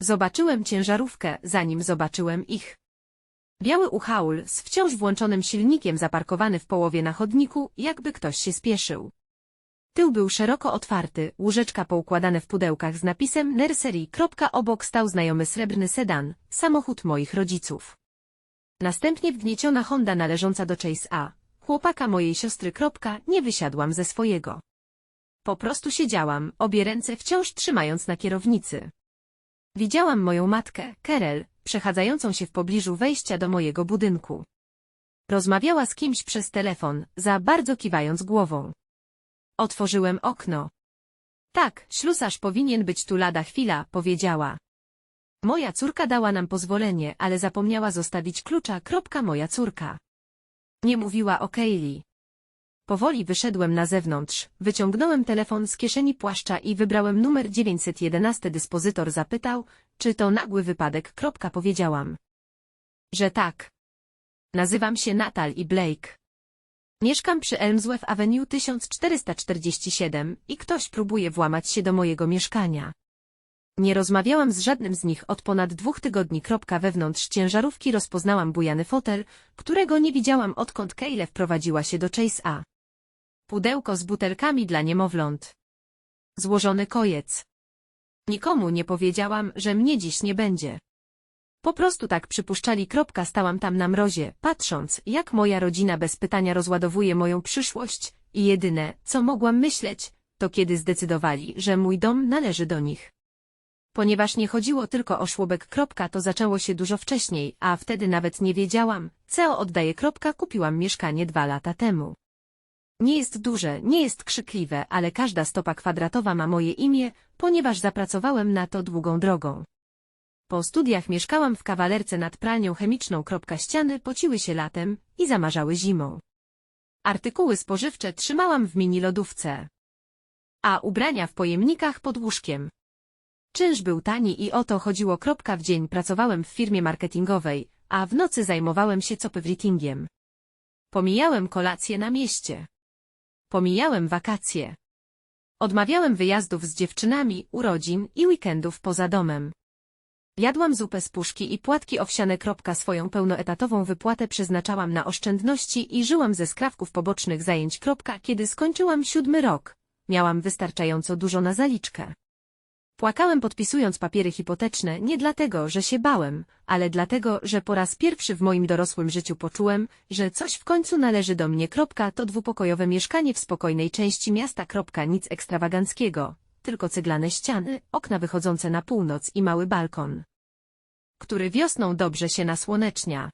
Zobaczyłem ciężarówkę, zanim zobaczyłem ich. Biały uchaul z wciąż włączonym silnikiem zaparkowany w połowie na chodniku, jakby ktoś się spieszył. Tył był szeroko otwarty, łóżeczka poukładane w pudełkach z napisem nursery. Obok stał znajomy srebrny sedan, samochód moich rodziców. Następnie wgnieciona Honda należąca do Chase A, chłopaka mojej siostry. Nie wysiadłam ze swojego. Po prostu siedziałam, obie ręce wciąż trzymając na kierownicy. Widziałam moją matkę, Kerel, przechadzającą się w pobliżu wejścia do mojego budynku. Rozmawiała z kimś przez telefon, za bardzo kiwając głową. Otworzyłem okno. Tak, ślusarz powinien być tu lada chwila, powiedziała. Moja córka dała nam pozwolenie, ale zapomniała zostawić klucza. Kropka moja córka. Nie mówiła o Kaylee. Powoli wyszedłem na zewnątrz, wyciągnąłem telefon z kieszeni płaszcza i wybrałem numer 911. Dyspozytor zapytał, czy to nagły wypadek. Kropka powiedziałam. Że tak. Nazywam się Natal i Blake. Mieszkam przy Elmsworth Avenue 1447 i ktoś próbuje włamać się do mojego mieszkania. Nie rozmawiałam z żadnym z nich od ponad dwóch tygodni. Wewnątrz ciężarówki rozpoznałam bujany fotel, którego nie widziałam odkąd Kaylee wprowadziła się do Chase A. Pudełko z butelkami dla niemowląt. Złożony kojec. Nikomu nie powiedziałam, że mnie dziś nie będzie. Po prostu tak przypuszczali. Kropka stałam tam na mrozie, patrząc, jak moja rodzina bez pytania rozładowuje moją przyszłość i jedyne, co mogłam myśleć, to kiedy zdecydowali, że mój dom należy do nich. Ponieważ nie chodziło tylko o szłobek. Kropka, to zaczęło się dużo wcześniej, a wtedy nawet nie wiedziałam, co oddaje. Kropka, kupiłam mieszkanie dwa lata temu. Nie jest duże, nie jest krzykliwe, ale każda stopa kwadratowa ma moje imię, ponieważ zapracowałem na to długą drogą. Po studiach mieszkałam w kawalerce nad pralnią chemiczną. Ściany pociły się latem i zamarzały zimą. Artykuły spożywcze trzymałam w mini lodówce. A ubrania w pojemnikach pod łóżkiem. Czynsz był tani i o to chodziło. W dzień pracowałem w firmie marketingowej, a w nocy zajmowałem się copywritingiem. Pomijałem kolację na mieście. Pomijałem wakacje. Odmawiałem wyjazdów z dziewczynami, urodzin i weekendów poza domem. Jadłam zupę z puszki i płatki owsiane. Swoją pełnoetatową wypłatę przeznaczałam na oszczędności i żyłam ze skrawków pobocznych zajęć. Kiedy skończyłam siódmy rok, miałam wystarczająco dużo na zaliczkę. Płakałem podpisując papiery hipoteczne nie dlatego, że się bałem, ale dlatego, że po raz pierwszy w moim dorosłym życiu poczułem, że coś w końcu należy do mnie. To dwupokojowe mieszkanie w spokojnej części miasta. Nic ekstrawaganckiego, tylko ceglane ściany, okna wychodzące na północ i mały balkon, który wiosną dobrze się nasłonecznia.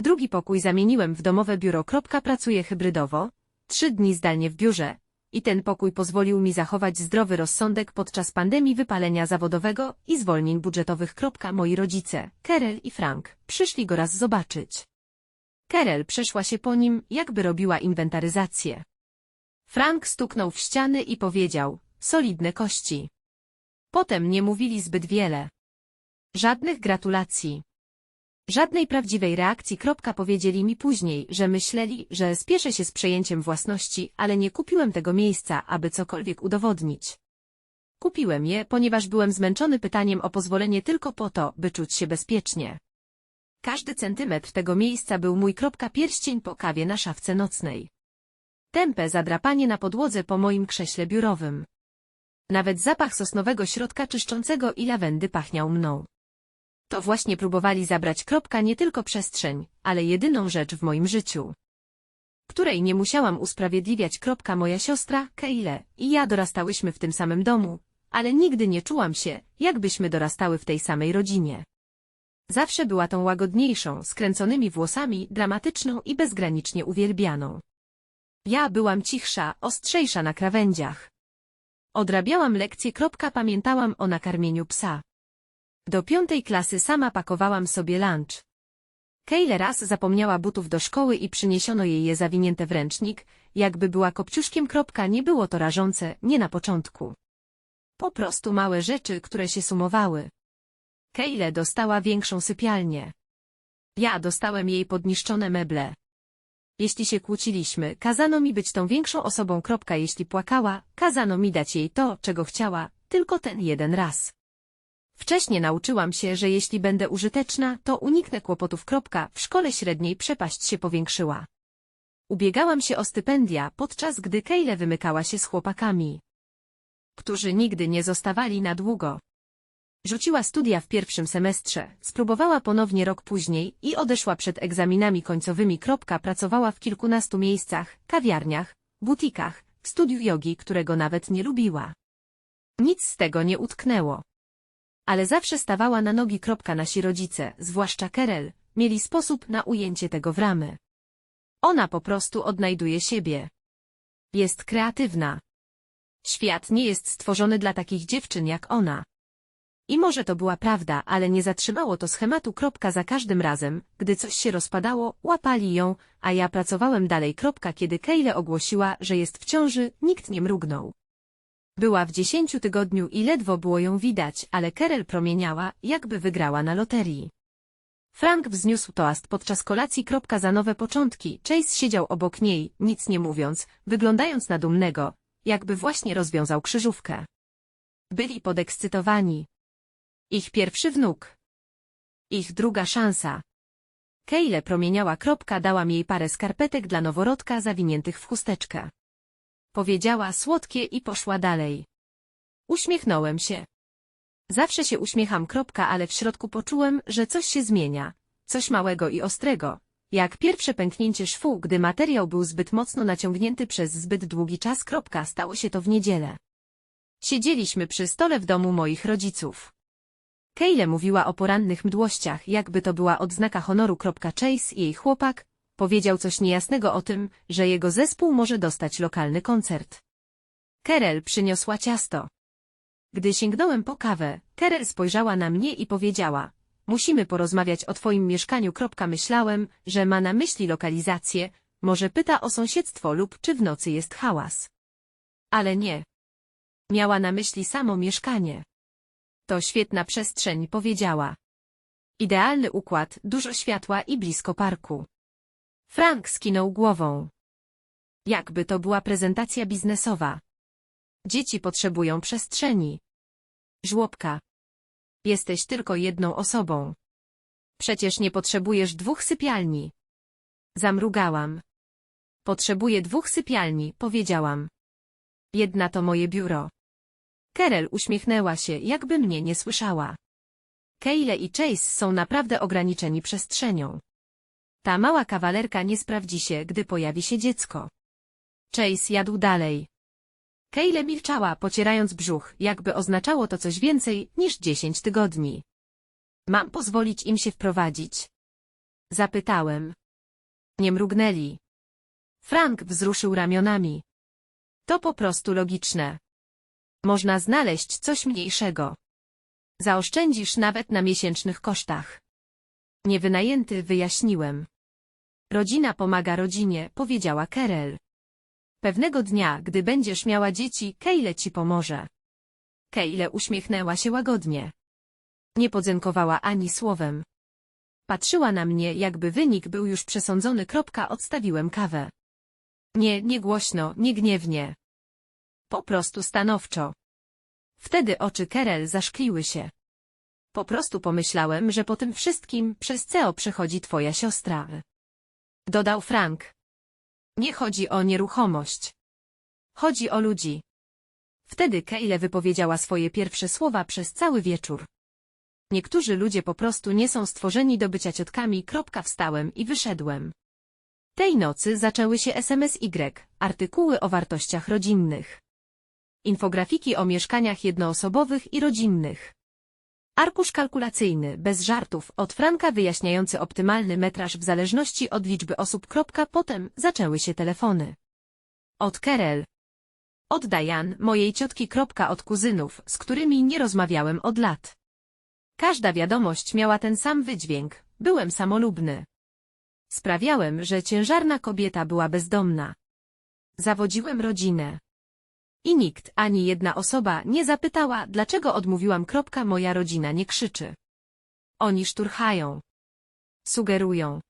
Drugi pokój zamieniłem w domowe biuro. Pracuję hybrydowo, trzy dni zdalnie w biurze, i ten pokój pozwolił mi zachować zdrowy rozsądek podczas pandemii wypalenia zawodowego i zwolnień budżetowych. Moi rodzice, Kerel i Frank, przyszli go raz zobaczyć. Kerel przeszła się po nim, jakby robiła inwentaryzację. Frank stuknął w ściany i powiedział, solidne kości. Potem nie mówili zbyt wiele. Żadnych gratulacji. Żadnej prawdziwej reakcji. Powiedzieli mi później, że myśleli, że spieszę się z przejęciem własności, ale nie kupiłem tego miejsca, aby cokolwiek udowodnić. Kupiłem je, ponieważ byłem zmęczony pytaniem o pozwolenie tylko po to, by czuć się bezpiecznie. Każdy centymetr tego miejsca był mój. Pierścień po kawie na szafce nocnej. Tępe zadrapanie na podłodze po moim krześle biurowym. Nawet zapach sosnowego środka czyszczącego i lawendy pachniał mną. To właśnie próbowali zabrać kropka nie tylko przestrzeń, ale jedyną rzecz w moim życiu. Której nie musiałam usprawiedliwiać kropka moja siostra, Keile, i ja dorastałyśmy w tym samym domu, ale nigdy nie czułam się, jakbyśmy dorastały w tej samej rodzinie. Zawsze była tą łagodniejszą, skręconymi włosami, dramatyczną i bezgranicznie uwielbianą. Ja byłam cichsza, ostrzejsza na krawędziach. Odrabiałam lekcje. Pamiętałam o nakarmieniu psa. Do piątej klasy sama pakowałam sobie lunch. Kejle raz zapomniała butów do szkoły i przyniesiono jej je zawinięte w ręcznik, jakby była kopciuszkiem. Nie było to rażące, nie na początku. Po prostu małe rzeczy, które się sumowały. Kejle dostała większą sypialnię. Ja dostałem jej podniszczone meble. Jeśli się kłóciliśmy, kazano mi być tą większą osobą. Jeśli płakała, kazano mi dać jej to, czego chciała, tylko ten jeden raz. Wcześniej nauczyłam się, że jeśli będę użyteczna, to uniknę kłopotów. Kropka. W szkole średniej przepaść się powiększyła. Ubiegałam się o stypendia, podczas gdy Kejle wymykała się z chłopakami, którzy nigdy nie zostawali na długo. Rzuciła studia w pierwszym semestrze, spróbowała ponownie rok później i odeszła przed egzaminami końcowymi. Kropka. Pracowała w kilkunastu miejscach, kawiarniach, butikach, w studiu jogi, którego nawet nie lubiła. Nic z tego nie utknęło. Ale zawsze stawała na nogi. Nasi rodzice, zwłaszcza Kerel, mieli sposób na ujęcie tego w ramy. Ona po prostu odnajduje siebie. Jest kreatywna. Świat nie jest stworzony dla takich dziewczyn jak ona. I może to była prawda, ale nie zatrzymało to schematu. Za każdym razem, gdy coś się rozpadało, łapali ją, a ja pracowałem dalej. Kiedy Kejle ogłosiła, że jest w ciąży, nikt nie mrugnął. Była w dziesięciu tygodniu i ledwo było ją widać, ale Kerel promieniała, jakby wygrała na loterii. Frank wzniósł toast podczas kolacji. Za nowe początki. Chase siedział obok niej, nic nie mówiąc, wyglądając na dumnego, jakby właśnie rozwiązał krzyżówkę. Byli podekscytowani. Ich pierwszy wnuk. Ich druga szansa. Kejle promieniała. Dałam jej parę skarpetek dla noworodka zawiniętych w chusteczkę. Powiedziała słodkie i poszła dalej. Uśmiechnąłem się. Zawsze się uśmiecham. Kropka, ale w środku poczułem, że coś się zmienia. Coś małego i ostrego. Jak pierwsze pęknięcie szwu, gdy materiał był zbyt mocno naciągnięty przez zbyt długi czas. Kropka, stało się to w niedzielę. Siedzieliśmy przy stole w domu moich rodziców. Kejle mówiła o porannych mdłościach, jakby to była odznaka honoru. Chase i jej chłopak powiedział coś niejasnego o tym, że jego zespół może dostać lokalny koncert. Kerel przyniosła ciasto. Gdy sięgnąłem po kawę, Kerel spojrzała na mnie i powiedziała, musimy porozmawiać o twoim mieszkaniu. Myślałem, że ma na myśli lokalizację, może pyta o sąsiedztwo lub czy w nocy jest hałas. Ale nie. Miała na myśli samo mieszkanie. To świetna przestrzeń, powiedziała. Idealny układ, dużo światła i blisko parku. Frank skinął głową. Jakby to była prezentacja biznesowa. Dzieci potrzebują przestrzeni. Żłobka. Jesteś tylko jedną osobą. Przecież nie potrzebujesz dwóch sypialni. Zamrugałam. Potrzebuję dwóch sypialni, powiedziałam. Jedna to moje biuro. Kerel uśmiechnęła się, jakby mnie nie słyszała. Keyle i Chase są naprawdę ograniczeni przestrzenią. Ta mała kawalerka nie sprawdzi się, gdy pojawi się dziecko. Chase jadł dalej. Keyle milczała, pocierając brzuch, jakby oznaczało to coś więcej niż dziesięć tygodni. Mam pozwolić im się wprowadzić? Zapytałem. Nie mrugnęli. Frank wzruszył ramionami. To po prostu logiczne. Można znaleźć coś mniejszego. Zaoszczędzisz nawet na miesięcznych kosztach. Niewynajęty wyjaśniłem. Rodzina pomaga rodzinie, powiedziała Kerel. Pewnego dnia, gdy będziesz miała dzieci, Kejle ci pomoże. Kejle uśmiechnęła się łagodnie. Nie podziękowała ani słowem. Patrzyła na mnie, jakby wynik był już przesądzony. Kropka, odstawiłem kawę. Nie, nie głośno, nie gniewnie. Po prostu stanowczo. Wtedy oczy Kerel zaszkliły się. Po prostu pomyślałem, że po tym wszystkim przez CEO przechodzi twoja siostra. Dodał Frank. Nie chodzi o nieruchomość. Chodzi o ludzi. Wtedy Keile wypowiedziała swoje pierwsze słowa przez cały wieczór. Niektórzy ludzie po prostu nie są stworzeni do bycia ciotkami. Kropka wstałem i wyszedłem. Tej nocy zaczęły się SMSY, artykuły o wartościach rodzinnych. Infografiki o mieszkaniach jednoosobowych i rodzinnych. Arkusz kalkulacyjny, bez żartów, od Franka wyjaśniający optymalny metraż w zależności od liczby osób. Potem zaczęły się telefony. Od Kerel. Od Diane, mojej ciotki. Od kuzynów, z którymi nie rozmawiałem od lat. Każda wiadomość miała ten sam wydźwięk. Byłem samolubny. Sprawiałem, że ciężarna kobieta była bezdomna. Zawodziłem rodzinę. I nikt, ani jedna osoba nie zapytała, dlaczego odmówiłam. Kropka, moja rodzina nie krzyczy. Oni szturchają. Sugerują.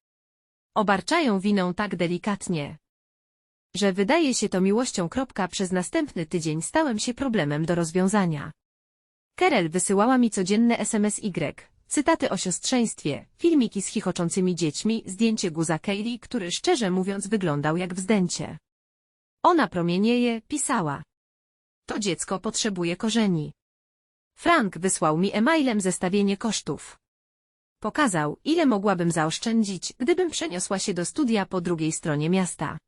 Obarczają winą tak delikatnie, że wydaje się to miłością. Kropka, przez następny tydzień stałem się problemem do rozwiązania. Kerel wysyłała mi codzienne SMS Y, cytaty o siostrzeństwie, filmiki z chichoczącymi dziećmi, zdjęcie guza Kaylee, który szczerze mówiąc wyglądał jak wzdęcie. Ona promienieje, pisała. To dziecko potrzebuje korzeni. Frank wysłał mi e-mailem zestawienie kosztów. Pokazał, ile mogłabym zaoszczędzić, gdybym przeniosła się do studia po drugiej stronie miasta.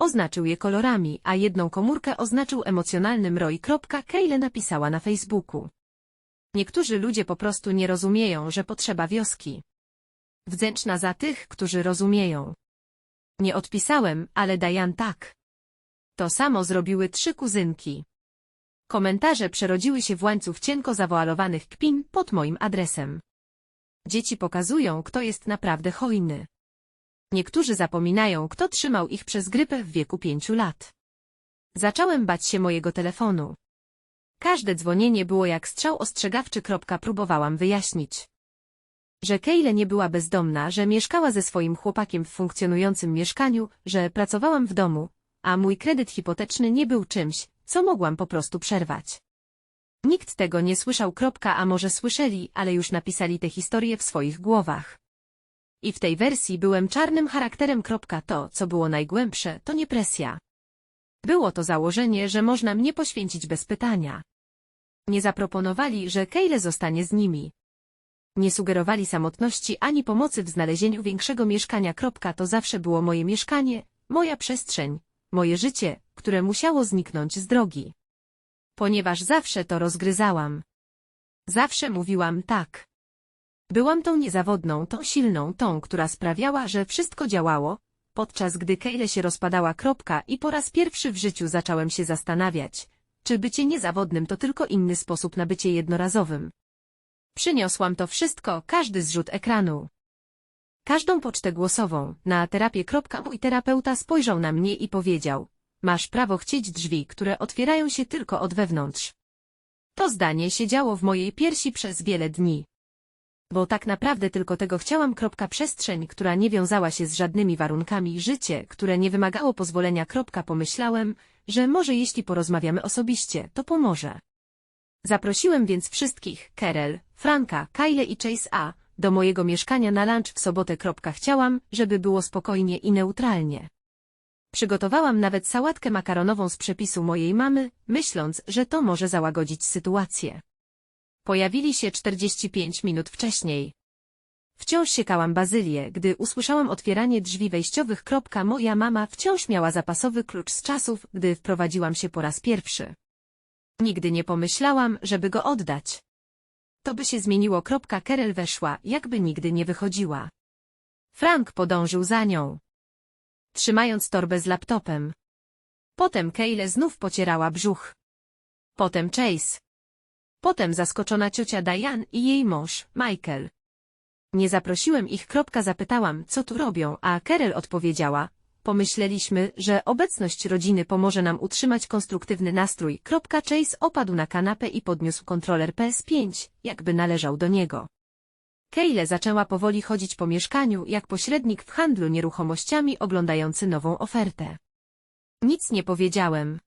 Oznaczył je kolorami, a jedną komórkę oznaczył emocjonalnym ROI. Kejle napisała na Facebooku. Niektórzy ludzie po prostu nie rozumieją, że potrzeba wioski. Wdzięczna za tych, którzy rozumieją. Nie odpisałem, ale Diane tak. To samo zrobiły trzy kuzynki. Komentarze przerodziły się w łańcuch cienko zawoalowanych kpin pod moim adresem. Dzieci pokazują, kto jest naprawdę hojny. Niektórzy zapominają, kto trzymał ich przez grypę w wieku pięciu lat. Zacząłem bać się mojego telefonu. Każde dzwonienie było jak strzał ostrzegawczy. Próbowałam wyjaśnić, że Kejle nie była bezdomna, że mieszkała ze swoim chłopakiem w funkcjonującym mieszkaniu, że pracowałam w domu, a mój kredyt hipoteczny nie był czymś, co mogłam po prostu przerwać. Nikt tego nie słyszał. A może słyszeli, ale już napisali te historie w swoich głowach. I w tej wersji byłem czarnym charakterem. To, co było najgłębsze, to nie presja. Było to założenie, że można mnie poświęcić bez pytania. Nie zaproponowali, że Kejle zostanie z nimi. Nie sugerowali samotności ani pomocy w znalezieniu większego mieszkania. To zawsze było moje mieszkanie, moja przestrzeń, moje życie, które musiało zniknąć z drogi. Ponieważ zawsze to rozgryzałam. Zawsze mówiłam tak. Byłam tą niezawodną, tą silną, tą, która sprawiała, że wszystko działało, podczas gdy Kejle się rozpadała kropka i po raz pierwszy w życiu zacząłem się zastanawiać, czy bycie niezawodnym to tylko inny sposób na bycie jednorazowym. Przyniosłam to wszystko, każdy zrzut ekranu. Każdą pocztę głosową, na terapię. Mój terapeuta spojrzał na mnie i powiedział, masz prawo chcieć drzwi, które otwierają się tylko od wewnątrz. To zdanie siedziało w mojej piersi przez wiele dni. Bo tak naprawdę tylko tego chciałam. Przestrzeń, która nie wiązała się z żadnymi warunkami, życie, które nie wymagało pozwolenia. Pomyślałem, że może jeśli porozmawiamy osobiście, to pomoże. Zaprosiłem więc wszystkich, Kerel, Franka, Kyle i Chase A, do mojego mieszkania na lunch w sobotę. Chciałam, żeby było spokojnie i neutralnie. Przygotowałam nawet sałatkę makaronową z przepisu mojej mamy, myśląc, że to może załagodzić sytuację. Pojawili się 45 minut wcześniej. Wciąż siekałam bazylię, gdy usłyszałam otwieranie drzwi wejściowych. Moja mama wciąż miała zapasowy klucz z czasów, gdy wprowadziłam się po raz pierwszy. Nigdy nie pomyślałam, żeby go oddać. To by się zmieniło. Kerel weszła, jakby nigdy nie wychodziła. Frank podążył za nią. Trzymając torbę z laptopem. Potem Keyle znów pocierała brzuch. Potem Chase. Potem zaskoczona ciocia Diane i jej mąż, Michael. Nie zaprosiłem ich. Zapytałam, co tu robią, a Kerel odpowiedziała, pomyśleliśmy, że obecność rodziny pomoże nam utrzymać konstruktywny nastrój. Chase opadł na kanapę i podniósł kontroler PS5, jakby należał do niego. Keyle zaczęła powoli chodzić po mieszkaniu, jak pośrednik w handlu nieruchomościami oglądający nową ofertę. Nic nie powiedziałem.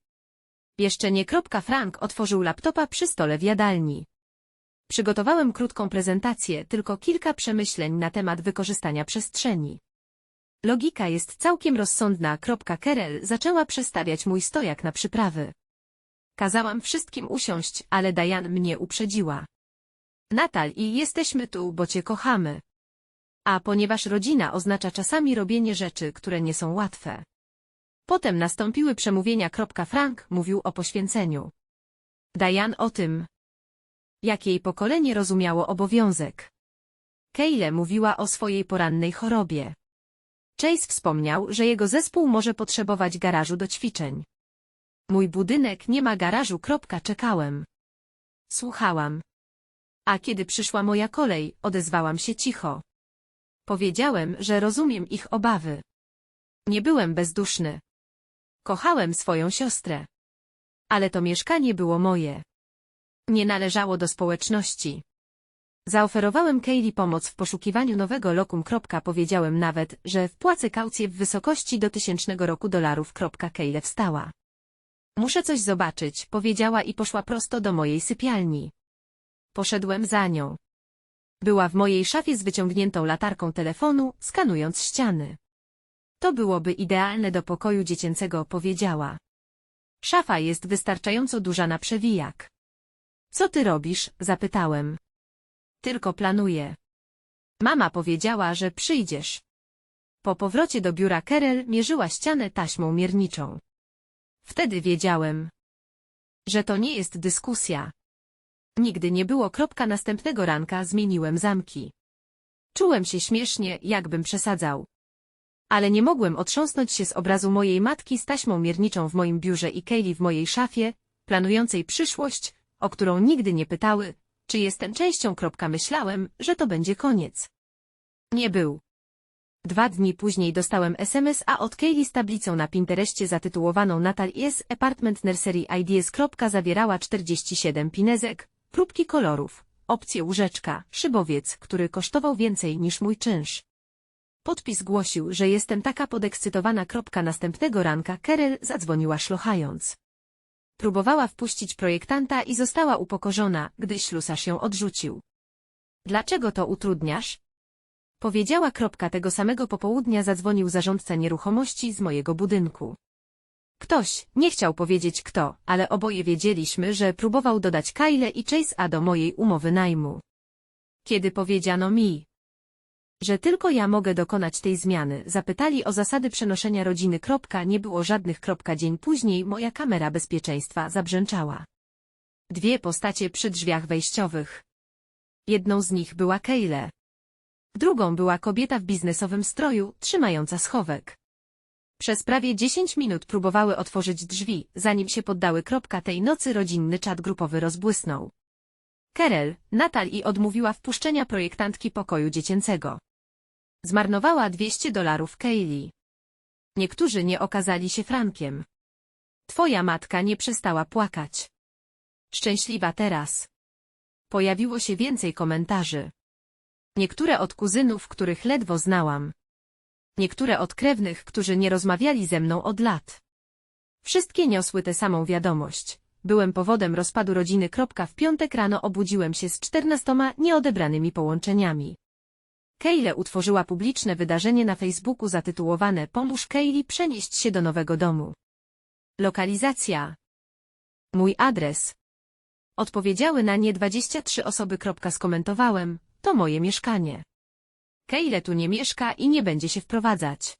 Jeszcze nie. Frank otworzył laptopa przy stole w jadalni. Przygotowałem krótką prezentację, tylko kilka przemyśleń na temat wykorzystania przestrzeni. Logika jest całkiem rozsądna. Kerel zaczęła przestawiać mój stojak na przyprawy. Kazałam wszystkim usiąść, ale Diane mnie uprzedziła. Natal i jesteśmy tu, bo cię kochamy. A ponieważ rodzina oznacza czasami robienie rzeczy, które nie są łatwe. Potem nastąpiły przemówienia. Frank mówił o poświęceniu. Diane o tym, jak jej pokolenie rozumiało obowiązek. Keyle mówiła o swojej porannej chorobie. Chase wspomniał, że jego zespół może potrzebować garażu do ćwiczeń. Mój budynek nie ma garażu. Czekałem. Słuchałam. A kiedy przyszła moja kolej, odezwałam się cicho. Powiedziałem, że rozumiem ich obawy. Nie byłem bezduszny. Kochałem swoją siostrę. Ale to mieszkanie było moje. Nie należało do społeczności. Zaoferowałem Kaylee pomoc w poszukiwaniu nowego lokum. Powiedziałem nawet, że wpłacę kaucję w wysokości do tysięcznego roku dolarów. Kaylee wstała. Muszę coś zobaczyć, powiedziała i poszła prosto do mojej sypialni. Poszedłem za nią. Była w mojej szafie z wyciągniętą latarką telefonu, skanując ściany. To byłoby idealne do pokoju dziecięcego, powiedziała. Szafa jest wystarczająco duża na przewijak. Co ty robisz? zapytałem. Tylko planuję. Mama powiedziała, że przyjdziesz. Po powrocie do biura Kerel mierzyła ścianę taśmą mierniczą. Wtedy wiedziałem, że to nie jest dyskusja. Nigdy nie było kropka następnego ranka zmieniłem zamki. Czułem się śmiesznie, jakbym przesadzał. Ale nie mogłem otrząsnąć się z obrazu mojej matki z taśmą mierniczą w moim biurze i Kaylee w mojej szafie, planującej przyszłość, o którą nigdy nie pytały, czy jestem częścią. Kropka myślałem, że to będzie koniec. Nie był. Dwa dni później dostałem SMS a od Kaylee z tablicą na Pinterestie zatytułowaną Natal is Apartment Nursery Ideas. Zawierała 47 pinezek, próbki kolorów, opcję łóżeczka, szybowiec, który kosztował więcej niż mój czynsz. Podpis głosił, że jestem taka podekscytowana. Następnego ranka Kerel zadzwoniła szlochając. Próbowała wpuścić projektanta i została upokorzona, gdy ślusarz ją odrzucił. Dlaczego to utrudniasz? Powiedziała tego samego popołudnia zadzwonił zarządca nieruchomości z mojego budynku. Ktoś, nie chciał powiedzieć kto, ale oboje wiedzieliśmy, że próbował dodać Kyle i Chase A do mojej umowy najmu. Kiedy powiedziano mi, że tylko ja mogę dokonać tej zmiany, zapytali o zasady przenoszenia rodziny. Kropka, nie było żadnych. Kropka, dzień później moja kamera bezpieczeństwa zabrzęczała. Dwie postacie przy drzwiach wejściowych. Jedną z nich była Kyle. Drugą była kobieta w biznesowym stroju, trzymająca schowek. Przez prawie 10 minut próbowały otworzyć drzwi, zanim się poddały. Kropka tej nocy rodzinny czat grupowy rozbłysnął. Kerel, Natal i odmówiła wpuszczenia projektantki pokoju dziecięcego. Zmarnowała 200 dolarów Kaylee. Niektórzy nie okazali się frankiem. Twoja matka nie przestała płakać. Szczęśliwa teraz. Pojawiło się więcej komentarzy. Niektóre od kuzynów, których ledwo znałam. Niektóre od krewnych, którzy nie rozmawiali ze mną od lat. Wszystkie niosły tę samą wiadomość. Byłem powodem rozpadu rodziny. W piątek rano obudziłem się z czternastoma nieodebranymi połączeniami. Keyle utworzyła publiczne wydarzenie na Facebooku zatytułowane Pomóż Kaylee przenieść się do nowego domu. Lokalizacja. Mój adres. Odpowiedziały na nie 23 osoby. Skomentowałem, to moje mieszkanie. Keyle tu nie mieszka i nie będzie się wprowadzać.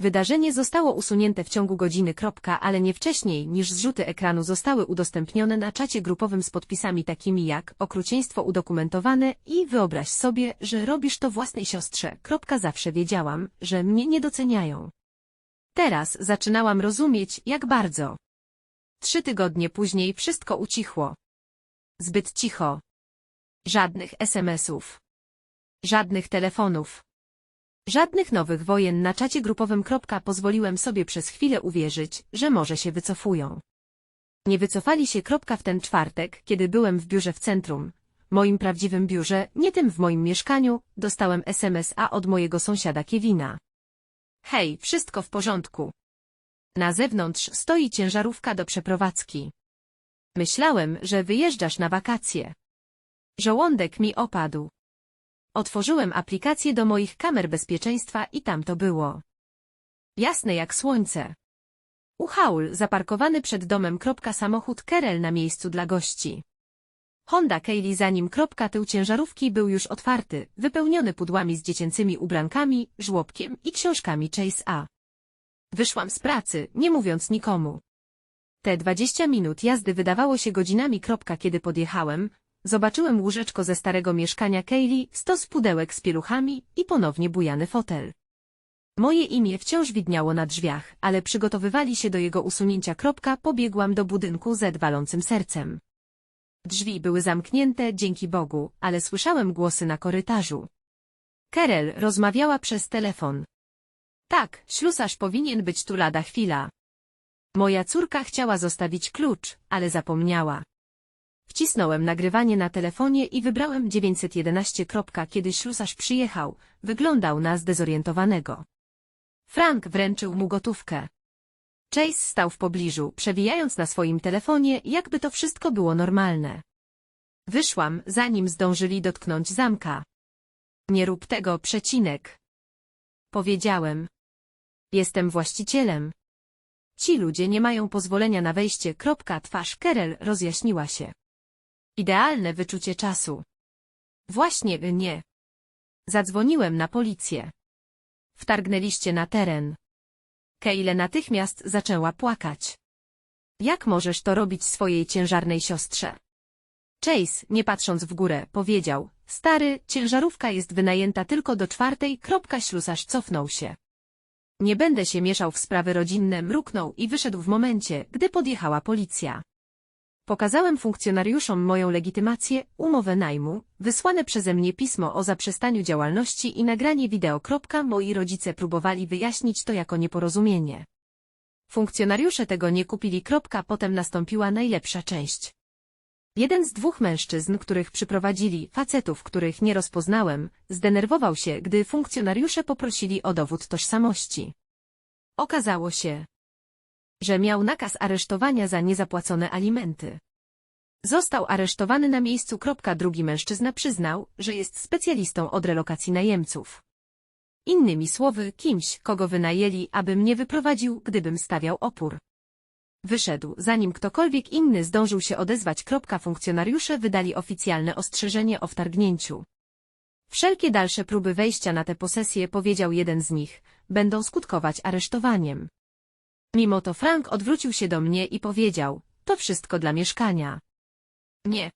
Wydarzenie zostało usunięte w ciągu godziny. Ale nie wcześniej niż zrzuty ekranu zostały udostępnione na czacie grupowym z podpisami takimi jak okrucieństwo udokumentowane i wyobraź sobie, że robisz to własnej siostrze. Zawsze wiedziałam, że mnie nie doceniają. Teraz zaczynałam rozumieć, jak bardzo. Trzy tygodnie później wszystko ucichło. Zbyt cicho. Żadnych SMS-ów. Żadnych telefonów. Żadnych nowych wojen na czacie grupowym. Pozwoliłem sobie przez chwilę uwierzyć, że może się wycofują. Nie wycofali się. W ten czwartek, kiedy byłem w biurze w centrum, moim prawdziwym biurze, nie tym w moim mieszkaniu, dostałem SMS-a od mojego sąsiada Kevina. Hej, wszystko w porządku. Na zewnątrz stoi ciężarówka do przeprowadzki. Myślałem, że wyjeżdżasz na wakacje. Żołądek mi opadł. Otworzyłem aplikację do moich kamer bezpieczeństwa i tam to było. Jasne jak słońce. Uchaul zaparkowany przed domem. Samochód Kerel na miejscu dla gości. Honda Kaylee zanim tył ciężarówki był już otwarty, wypełniony pudłami z dziecięcymi ubrankami, żłobkiem i książkami Chase A. Wyszłam z pracy, nie mówiąc nikomu. Te dwadzieścia minut jazdy wydawało się godzinami. Kiedy podjechałem, Zobaczyłem łóżeczko ze starego mieszkania Kaylee, stos pudełek z pieluchami i ponownie bujany fotel. Moje imię wciąż widniało na drzwiach, ale przygotowywali się do jego usunięcia. Kropka, pobiegłam do budynku z walącym sercem. Drzwi były zamknięte, dzięki Bogu, ale słyszałem głosy na korytarzu. Kerel rozmawiała przez telefon. Tak, ślusarz powinien być tu lada chwila. Moja córka chciała zostawić klucz, ale zapomniała. Wcisnąłem nagrywanie na telefonie i wybrałem 911. Kiedy ślusarz przyjechał, wyglądał na zdezorientowanego. Frank wręczył mu gotówkę. Chase stał w pobliżu, przewijając na swoim telefonie, jakby to wszystko było normalne. Wyszłam, zanim zdążyli dotknąć zamka. Nie rób tego, przecinek. Powiedziałem. Jestem właścicielem. Ci ludzie nie mają pozwolenia na wejście. Twarz Kerel rozjaśniła się. Idealne wyczucie czasu. Właśnie nie. Zadzwoniłem na policję. Wtargnęliście na teren. Keile natychmiast zaczęła płakać. Jak możesz to robić swojej ciężarnej siostrze? Chase, nie patrząc w górę, powiedział, stary, ciężarówka jest wynajęta tylko do czwartej, kropka ślusarz cofnął się. Nie będę się mieszał w sprawy rodzinne, mruknął i wyszedł w momencie, gdy podjechała policja. Pokazałem funkcjonariuszom moją legitymację, umowę najmu, wysłane przeze mnie pismo o zaprzestaniu działalności i nagranie wideo. Moi rodzice próbowali wyjaśnić to jako nieporozumienie. Funkcjonariusze tego nie kupili. Potem nastąpiła najlepsza część. Jeden z dwóch mężczyzn, których przyprowadzili, facetów, których nie rozpoznałem, zdenerwował się, gdy funkcjonariusze poprosili o dowód tożsamości. Okazało się, że miał nakaz aresztowania za niezapłacone alimenty. Został aresztowany na miejscu. Drugi mężczyzna przyznał, że jest specjalistą od relokacji najemców. Innymi słowy, kimś, kogo wynajęli, aby mnie wyprowadził, gdybym stawiał opór. Wyszedł, zanim ktokolwiek inny zdążył się odezwać. Funkcjonariusze wydali oficjalne ostrzeżenie o wtargnięciu. Wszelkie dalsze próby wejścia na tę posesję, powiedział jeden z nich, będą skutkować aresztowaniem. Mimo to Frank odwrócił się do mnie i powiedział, to wszystko dla mieszkania. Nie.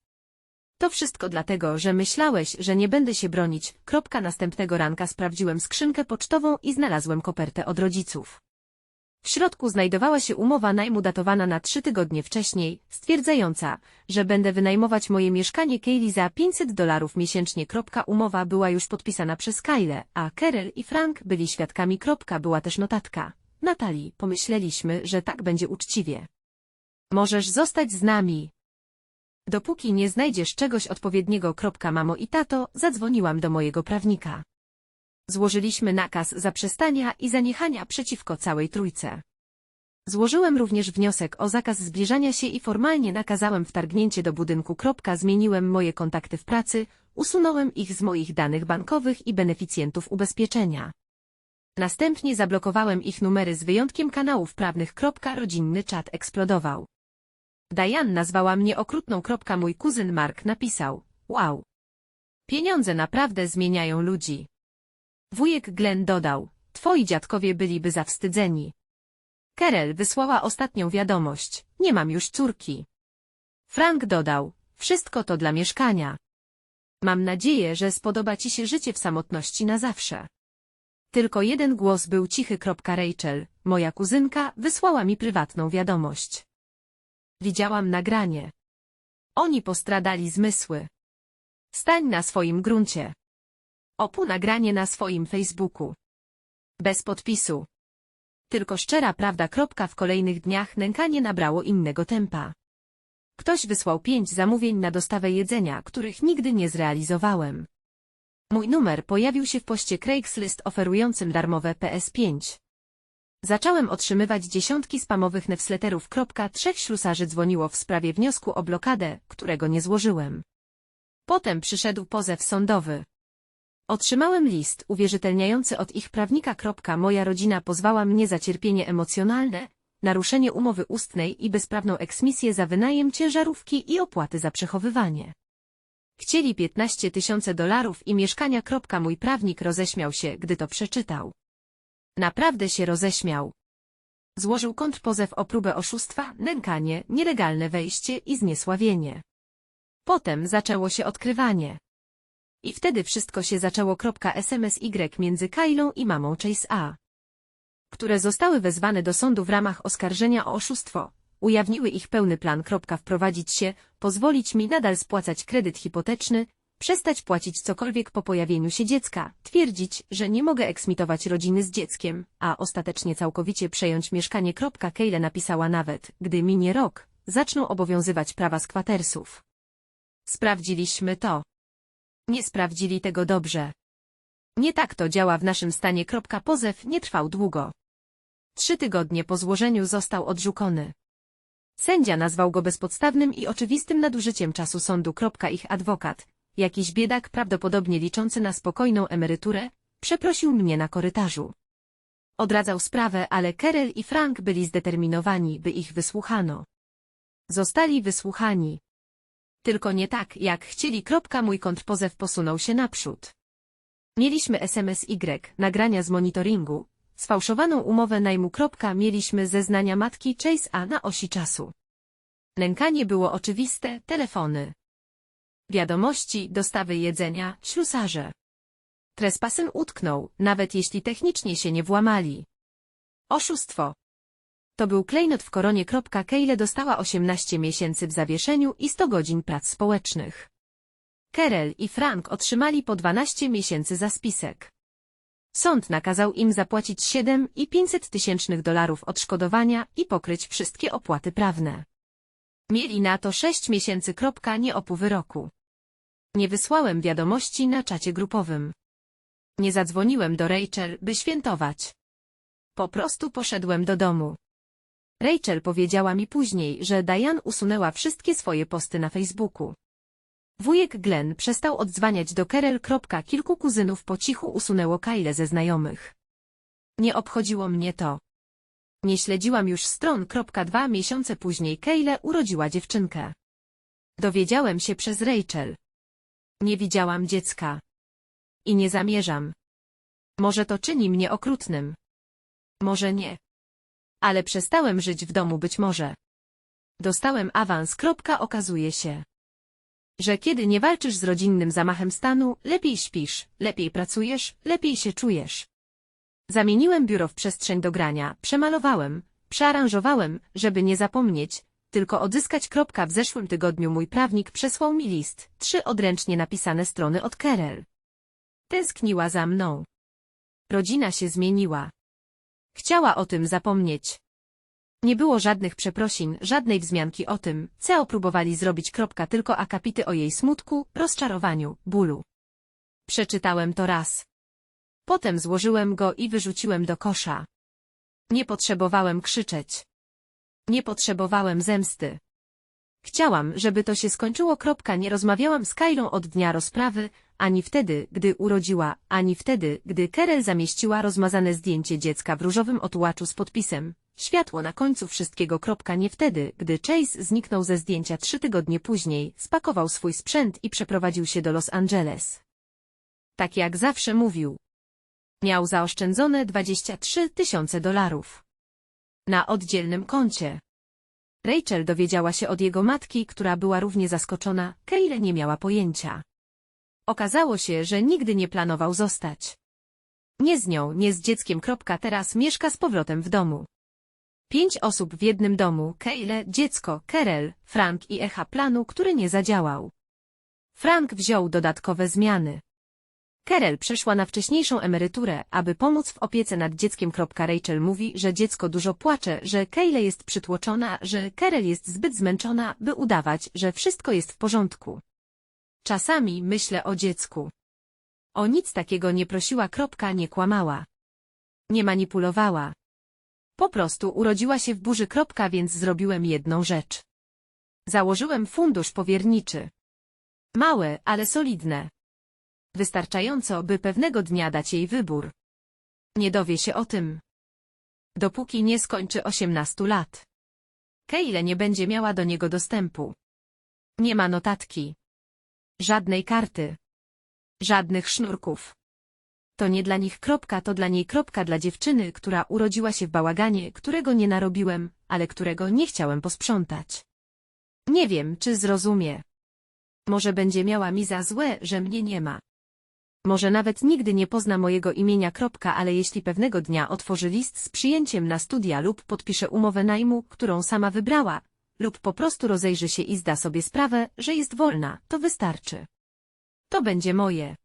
To wszystko dlatego, że myślałeś, że nie będę się bronić. Kropka następnego ranka sprawdziłem skrzynkę pocztową i znalazłem kopertę od rodziców. W środku znajdowała się umowa najmu datowana na trzy tygodnie wcześniej, stwierdzająca, że będę wynajmować moje mieszkanie Kaylee za 500 dolarów miesięcznie. Umowa była już podpisana przez Kyle, a Kerel i Frank byli świadkami. Była też notatka. Natalii, pomyśleliśmy, że tak będzie uczciwie. Możesz zostać z nami. Dopóki nie znajdziesz czegoś odpowiedniego. Mamo i tato, zadzwoniłam do mojego prawnika. Złożyliśmy nakaz zaprzestania i zaniechania przeciwko całej trójce. Złożyłem również wniosek o zakaz zbliżania się i formalnie nakazałem wtargnięcie do budynku. Zmieniłem moje kontakty w pracy, usunąłem ich z moich danych bankowych i beneficjentów ubezpieczenia. Następnie zablokowałem ich numery z wyjątkiem kanałów prawnych. Rodzinny czat eksplodował. Diane nazwała mnie okrutną. Mój kuzyn Mark napisał, wow. Pieniądze naprawdę zmieniają ludzi. Wujek Glenn dodał, twoi dziadkowie byliby zawstydzeni. Kerel wysłała ostatnią wiadomość, nie mam już córki. Frank dodał, wszystko to dla mieszkania. Mam nadzieję, że spodoba ci się życie w samotności na zawsze. Tylko jeden głos był cichy. Rachel, moja kuzynka, wysłała mi prywatną wiadomość. Widziałam nagranie. Oni postradali zmysły. Stań na swoim gruncie. Opu nagranie na swoim Facebooku. Bez podpisu. Tylko szczera prawda. W kolejnych dniach nękanie nabrało innego tempa. Ktoś wysłał pięć zamówień na dostawę jedzenia, których nigdy nie zrealizowałem. Mój numer pojawił się w poście Craigslist oferującym darmowe PS5. Zacząłem otrzymywać dziesiątki spamowych newsletterów. Trzech ślusarzy dzwoniło w sprawie wniosku o blokadę, którego nie złożyłem. Potem przyszedł pozew sądowy. Otrzymałem list uwierzytelniający od ich prawnika. Moja rodzina pozwała mnie za cierpienie emocjonalne, naruszenie umowy ustnej i bezprawną eksmisję za wynajem ciężarówki i opłaty za przechowywanie. Chcieli 15 tysięcy dolarów i mieszkania. Mój prawnik roześmiał się, gdy to przeczytał. Naprawdę się roześmiał. Złożył kontrpozew o próbę oszustwa, nękanie, nielegalne wejście i zniesławienie. Potem zaczęło się odkrywanie. I wtedy wszystko się zaczęło. SMSY między Kailą i mamą Chase A. Które zostały wezwane do sądu w ramach oskarżenia o oszustwo, ujawniły ich pełny plan. Wprowadzić się, pozwolić mi nadal spłacać kredyt hipoteczny, przestać płacić cokolwiek po pojawieniu się dziecka, twierdzić, że nie mogę eksmitować rodziny z dzieckiem, a ostatecznie całkowicie przejąć mieszkanie. Kejle napisała nawet, gdy minie rok, zaczną obowiązywać prawa skwatersów. Sprawdziliśmy to. Nie sprawdzili tego dobrze. Nie tak to działa w naszym stanie. Pozew nie trwał długo. Trzy tygodnie po złożeniu został odrzucony. Sędzia nazwał go bezpodstawnym i oczywistym nadużyciem czasu sądu. Ich adwokat, jakiś biedak prawdopodobnie liczący na spokojną emeryturę, przeprosił mnie na korytarzu. Odradzał sprawę, ale Kerel i Frank byli zdeterminowani, by ich wysłuchano. Zostali wysłuchani. Tylko nie tak, jak chcieli. Mój kontrpozew posunął się naprzód. Mieliśmy SMS-Y, nagrania z monitoringu, sfałszowaną umowę najmu. Mieliśmy zeznania matki Chase A na osi czasu. Nękanie było oczywiste, telefony. Wiadomości, dostawy jedzenia, ślusarze. Trespasem utknął, nawet jeśli technicznie się nie włamali. Oszustwo. To był klejnot w koronie. Keyle dostała 18 miesięcy w zawieszeniu i 100 godzin prac społecznych. Kerel i Frank otrzymali po 12 miesięcy za spisek. Sąd nakazał im zapłacić 7 i 500 tysięcznych dolarów odszkodowania i pokryć wszystkie opłaty prawne. Mieli na to 6 miesięcy. Nie opu wyroku. Nie wysłałem wiadomości na czacie grupowym. Nie zadzwoniłem do Rachel, by świętować. Po prostu poszedłem do domu. Rachel powiedziała mi później, że Diane usunęła wszystkie swoje posty na Facebooku. Wujek Glenn przestał odzwaniać do Kerel. Kilku kuzynów po cichu usunęło Kyle ze znajomych. Nie obchodziło mnie to. Nie śledziłam już stron. Dwa miesiące później Kyle urodziła dziewczynkę. Dowiedziałem się przez Rachel. Nie widziałam dziecka. I nie zamierzam. Może to czyni mnie okrutnym. Może nie. Ale przestałem żyć w domu być może. Dostałem awans. Okazuje się, że kiedy nie walczysz z rodzinnym zamachem stanu, lepiej śpisz, lepiej pracujesz, lepiej się czujesz. Zamieniłem biuro w przestrzeń do grania, przemalowałem, przearanżowałem, żeby nie zapomnieć, tylko odzyskać. W zeszłym tygodniu mój prawnik przesłał mi list, trzy odręcznie napisane strony od Kerel. Tęskniła za mną. Rodzina się zmieniła. Chciała o tym zapomnieć. Nie było żadnych przeprosin, żadnej wzmianki o tym, co próbowali zrobić. Tylko akapity o jej smutku, rozczarowaniu, bólu. Przeczytałem to raz. Potem złożyłem go i wyrzuciłem do kosza. Nie potrzebowałem krzyczeć. Nie potrzebowałem zemsty. Chciałam, żeby to się skończyło. Nie rozmawiałam z Kylą od dnia rozprawy, ani wtedy, gdy urodziła, ani wtedy, gdy Kerel zamieściła rozmazane zdjęcie dziecka w różowym otłaczu z podpisem. Światło na końcu wszystkiego. Nie wtedy, gdy Chase zniknął ze zdjęcia trzy tygodnie później, spakował swój sprzęt i przeprowadził się do Los Angeles. Tak jak zawsze mówił. Miał zaoszczędzone 23 tysiące dolarów. Na oddzielnym koncie. Rachel dowiedziała się od jego matki, która była równie zaskoczona, Keile nie miała pojęcia. Okazało się, że nigdy nie planował zostać. Nie z nią, nie z dzieckiem. Teraz mieszka z powrotem w domu. Pięć osób w jednym domu, Keile, dziecko, Kerel, Frank i Echa planu, który nie zadziałał. Frank wziął dodatkowe zmiany. Kerel przeszła na wcześniejszą emeryturę, aby pomóc w opiece nad dzieckiem. Rachel mówi, że dziecko dużo płacze, że Keile jest przytłoczona, że Kerel jest zbyt zmęczona, by udawać, że wszystko jest w porządku. Czasami myślę o dziecku. O nic takiego nie prosiła. Nie kłamała. Nie manipulowała. Po prostu urodziła się w burzy. Więc zrobiłem jedną rzecz. Założyłem fundusz powierniczy. Małe, ale solidne. Wystarczająco, by pewnego dnia dać jej wybór. Nie dowie się o tym. Dopóki nie skończy 18 lat. Keile nie będzie miała do niego dostępu. Nie ma notatki. Żadnej karty. Żadnych sznurków. To nie dla nich kropka, to dla niej kropka dla dziewczyny, która urodziła się w bałaganie, którego nie narobiłem, ale którego nie chciałem posprzątać. Nie wiem, czy zrozumie. Może będzie miała mi za złe, że mnie nie ma. Może nawet nigdy nie pozna mojego imienia kropka, ale jeśli pewnego dnia otworzy list z przyjęciem na studia lub podpisze umowę najmu, którą sama wybrała, lub po prostu rozejrzy się i zda sobie sprawę, że jest wolna, to wystarczy. To będzie moje.